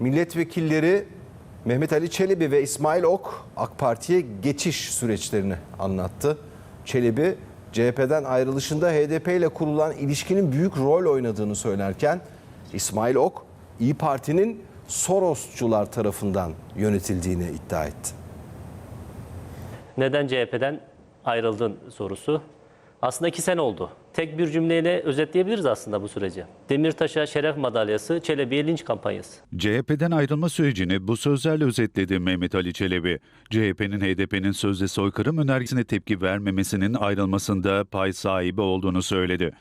milletvekilleri Mehmet Ali Çelebi ve İsmail Ok AK Parti'ye geçiş süreçlerini anlattı. Çelebi CHP'den ayrılışında HDP ile kurulan ilişkinin büyük rol oynadığını söylerken İsmail Ok İyi Parti'nin Sorosçular tarafından yönetildiğini iddia etti. Neden CHP'den ayrıldın sorusu. Aslında iki sene oldu. Tek bir cümleyle özetleyebiliriz aslında bu süreci. Demirtaş'a şeref madalyası, Çelebi'ye linç kampanyası. CHP'den ayrılma sürecini bu sözlerle özetledi Mehmet Ali Çelebi. CHP'nin HDP'nin sözde soykırım önergisine tepki vermemesinin ayrılmasında pay sahibi olduğunu söyledi.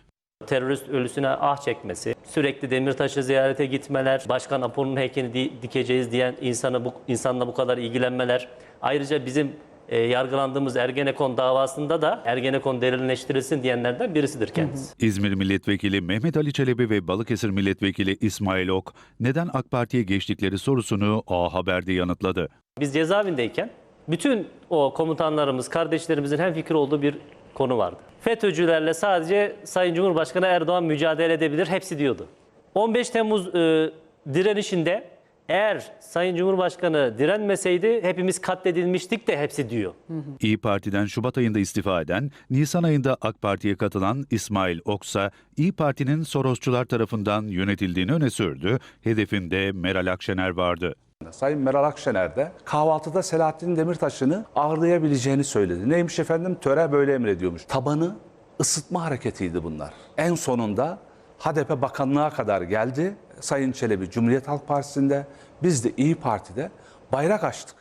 Terörist ölüsüne ah çekmesi, sürekli Demirtaş'ı ziyarete gitmeler, Başkan Apo'nun heykelini di- dikeceğiz diyen insanı bu, insanla bu kadar ilgilenmeler. Ayrıca bizim e, yargılandığımız Ergenekon davasında da Ergenekon derinleştirilsin diyenlerden birisidir kendisi. İzmir Milletvekili Mehmet Ali Çelebi ve Balıkesir Milletvekili İsmail Ok neden AK Parti'ye geçtikleri sorusunu A Haber'de yanıtladı. Biz cezaevindeyken bütün o komutanlarımız, kardeşlerimizin hem fikir olduğu bir konu vardı. FETÖ'cülerle sadece Sayın Cumhurbaşkanı Erdoğan mücadele edebilir, hepsi diyordu. 15 Temmuz e, direnişinde eğer Sayın Cumhurbaşkanı direnmeseydi hepimiz katledilmiştik de hepsi diyor. İyi Parti'den Şubat ayında istifa eden, Nisan ayında AK Parti'ye katılan İsmail Oksa, İyi Parti'nin Sorosçular tarafından yönetildiğini öne sürdü. Hedefinde Meral Akşener vardı. Sayın Meral Akşener de kahvaltıda Selahattin Demirtaş'ını ağırlayabileceğini söyledi. Neymiş efendim? Töre böyle emrediyormuş. Tabanı ısıtma hareketiydi bunlar. En sonunda HDP bakanlığa kadar geldi. Sayın Çelebi Cumhuriyet Halk Partisi'nde, biz de İyi Parti'de bayrak açtık.